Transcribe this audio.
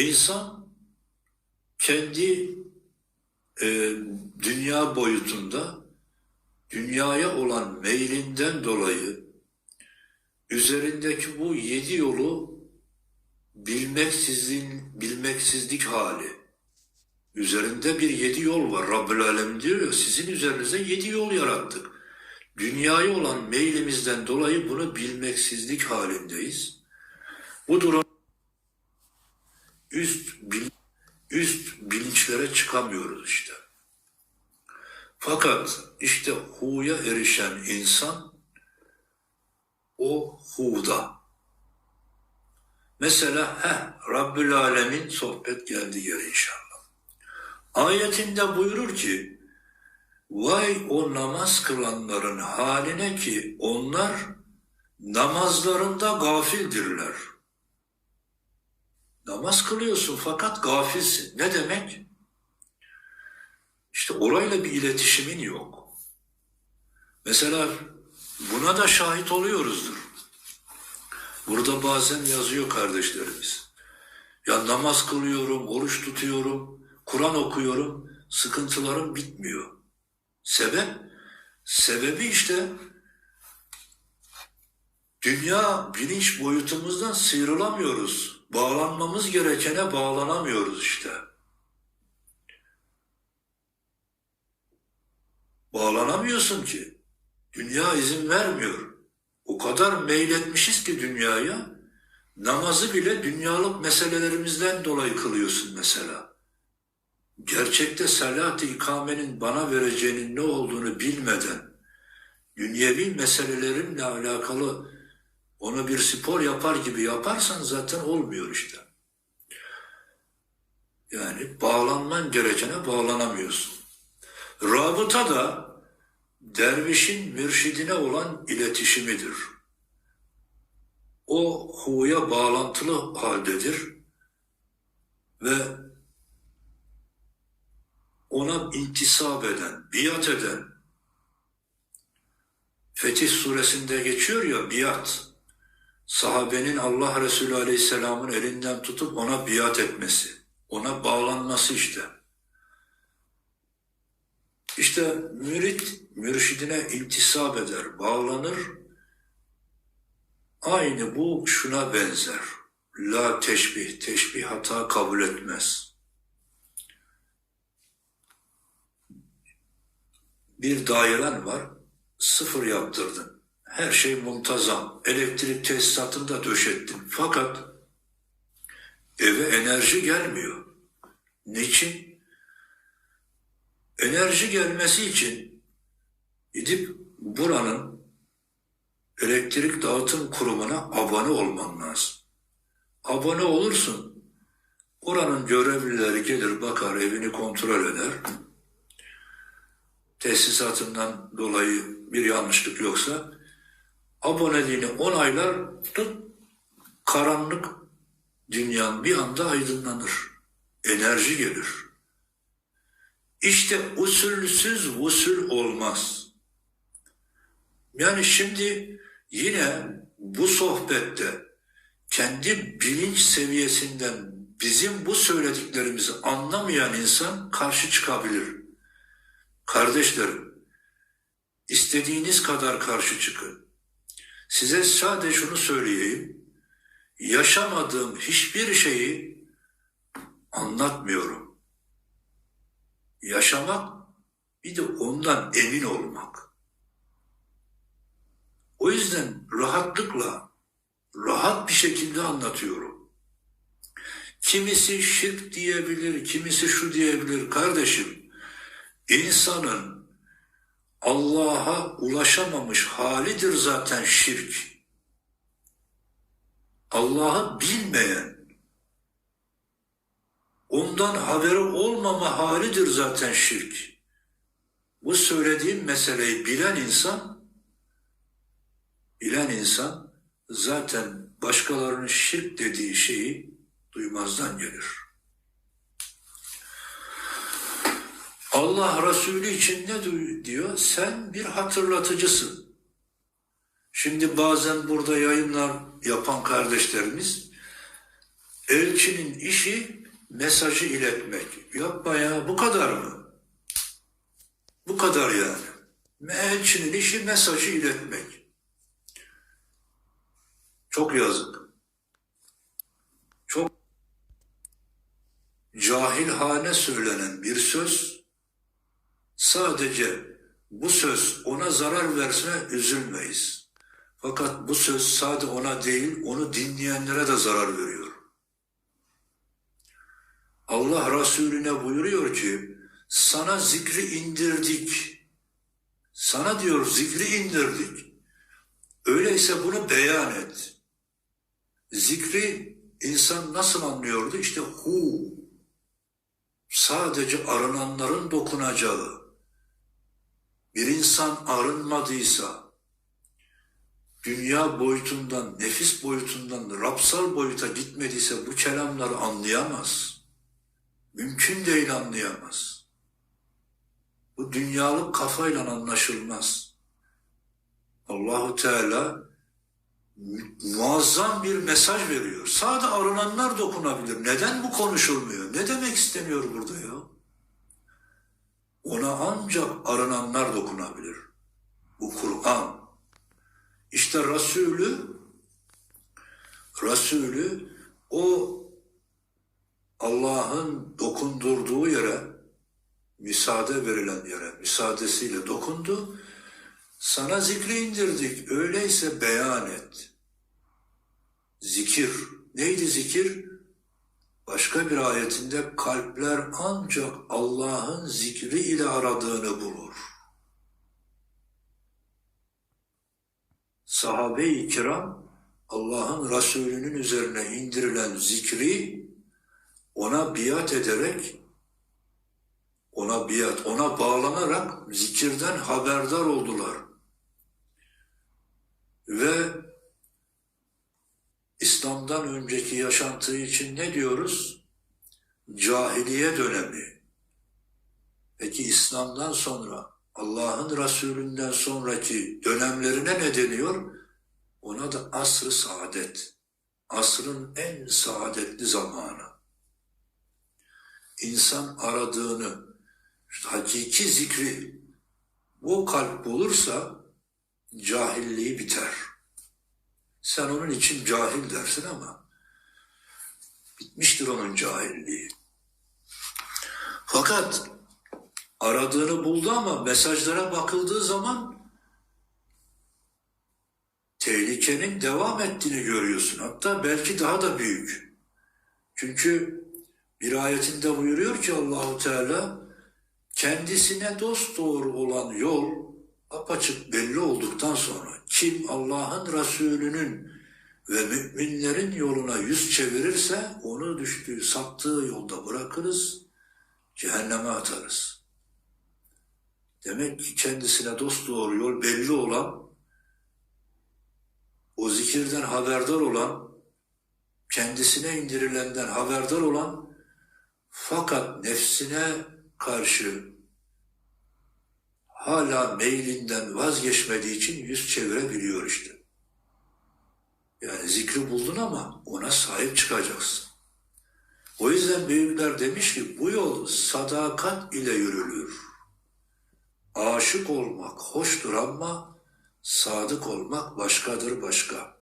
İnsan kendi e, dünya boyutunda dünyaya olan meylinden dolayı üzerindeki bu yedi yolu bilmeksizliğin, bilmeksizlik hali. Üzerinde bir yedi yol var. Rabbül Alem diyor ya sizin üzerinize yedi yol yarattık. Dünyaya olan meylimizden dolayı bunu bilmeksizlik halindeyiz. Bu durum üst bil- üst bilinçlere çıkamıyoruz işte. Fakat işte hu'ya erişen insan o hu'da. Mesela heh, Rabbül Alemin sohbet geldi yer inşallah. Ayetinde buyurur ki Vay o namaz kılanların haline ki onlar namazlarında gafildirler. Namaz kılıyorsun fakat gafilsin. Ne demek? İşte orayla bir iletişimin yok. Mesela buna da şahit oluyoruzdur. Burada bazen yazıyor kardeşlerimiz. Ya namaz kılıyorum, oruç tutuyorum, Kur'an okuyorum, sıkıntılarım bitmiyor. Sebep? Sebebi işte dünya bilinç boyutumuzdan sıyrılamıyoruz. Bağlanmamız gerekene bağlanamıyoruz işte. Bağlanamıyorsun ki. Dünya izin vermiyor. O kadar meyletmişiz ki dünyaya, namazı bile dünyalık meselelerimizden dolayı kılıyorsun mesela. Gerçekte salat-ı ikamenin bana vereceğinin ne olduğunu bilmeden, dünyevi meselelerimle alakalı onu bir spor yapar gibi yaparsan zaten olmuyor işte. Yani bağlanman gerekene bağlanamıyorsun. Rabıta da dervişin mürşidine olan iletişimidir. O huya bağlantılı haldedir ve ona intisap eden, biat eden, Fetih suresinde geçiyor ya biat, sahabenin Allah Resulü Aleyhisselam'ın elinden tutup ona biat etmesi, ona bağlanması işte. İşte mürit mürşidine intisap eder, bağlanır. Aynı bu şuna benzer. La teşbih, teşbih hata kabul etmez. Bir dairen var, sıfır yaptırdın. Her şey muntazam. Elektrik tesisatını da döşettin. Fakat eve enerji gelmiyor. Niçin? Enerji gelmesi için gidip buranın elektrik dağıtım kurumuna abone olman lazım. Abone olursun. Oranın görevlileri gelir bakar evini kontrol eder. Tesisatından dolayı bir yanlışlık yoksa aboneliğini onaylar tut karanlık dünyan bir anda aydınlanır. Enerji gelir. İşte usulsüz usul olmaz. Yani şimdi yine bu sohbette kendi bilinç seviyesinden bizim bu söylediklerimizi anlamayan insan karşı çıkabilir. Kardeşlerim, istediğiniz kadar karşı çıkın. Size sadece şunu söyleyeyim. Yaşamadığım hiçbir şeyi anlatmıyorum. Yaşamak bir de ondan emin olmak. O yüzden rahatlıkla, rahat bir şekilde anlatıyorum. Kimisi şirk diyebilir, kimisi şu diyebilir. Kardeşim, insanın Allah'a ulaşamamış halidir zaten şirk. Allah'ı bilmeyen, ondan haberi olmama halidir zaten şirk. Bu söylediğim meseleyi bilen insan, bilen insan zaten başkalarının şirk dediği şeyi duymazdan gelir. Allah Resulü için ne diyor? Sen bir hatırlatıcısın. Şimdi bazen burada yayınlar yapan kardeşlerimiz Elçinin işi mesajı iletmek. Yapma ya bu kadar mı? Bu kadar yani. Elçinin işi mesajı iletmek. Çok yazık. Çok cahilhane söylenen bir söz sadece bu söz ona zarar versene üzülmeyiz. Fakat bu söz sadece ona değil onu dinleyenlere de zarar veriyor. Allah Resulüne buyuruyor ki sana zikri indirdik. Sana diyor zikri indirdik. Öyleyse bunu beyan et. Zikri insan nasıl anlıyordu? İşte hu. Sadece arınanların dokunacağı. Bir insan arınmadıysa, dünya boyutundan, nefis boyutundan, rapsal boyuta gitmediyse bu kelamları anlayamaz. Mümkün değil anlayamaz. Bu dünyalık kafayla anlaşılmaz. Allahu Teala mu- muazzam bir mesaj veriyor. Sadece arınanlar dokunabilir. Neden bu konuşulmuyor? Ne demek isteniyor burada ya? Ona ancak arınanlar dokunabilir. Bu Kur'an. İşte Resulü Resulü o Allah'ın dokundurduğu yere müsaade verilen yere müsaadesiyle dokundu. Sana zikri indirdik. Öyleyse beyan et. Zikir. Neydi zikir? Başka bir ayetinde kalpler ancak Allah'ın zikri ile aradığını bulur. Sahabe-i kiram Allah'ın Resulü'nün üzerine indirilen zikri ona biat ederek ona biat, ona bağlanarak zikirden haberdar oldular. Ve İslam'dan önceki yaşantı için ne diyoruz? Cahiliye dönemi. Peki İslam'dan sonra Allah'ın Resulünden sonraki dönemlerine ne deniyor? Ona da asr-ı saadet. Asrın en saadetli zamanı. İnsan aradığını, işte hakiki zikri bu kalp bulursa cahilliği biter. Sen onun için cahil dersin ama bitmiştir onun cahilliği. Fakat aradığını buldu ama mesajlara bakıldığı zaman tehlikenin devam ettiğini görüyorsun. Hatta belki daha da büyük. Çünkü bir ayetinde buyuruyor ki Allahu Teala kendisine dost doğru olan yol apaçık belli olduktan sonra kim Allah'ın Resulü'nün ve müminlerin yoluna yüz çevirirse onu düştüğü saptığı yolda bırakırız, cehenneme atarız. Demek ki kendisine dost doğru yol belli olan, o zikirden haberdar olan, kendisine indirilenden haberdar olan, fakat nefsine karşı hala meylinden vazgeçmediği için yüz çevirebiliyor işte. Yani zikri buldun ama ona sahip çıkacaksın. O yüzden büyükler demiş ki bu yol sadakat ile yürülür. Aşık olmak hoştur ama sadık olmak başkadır başka.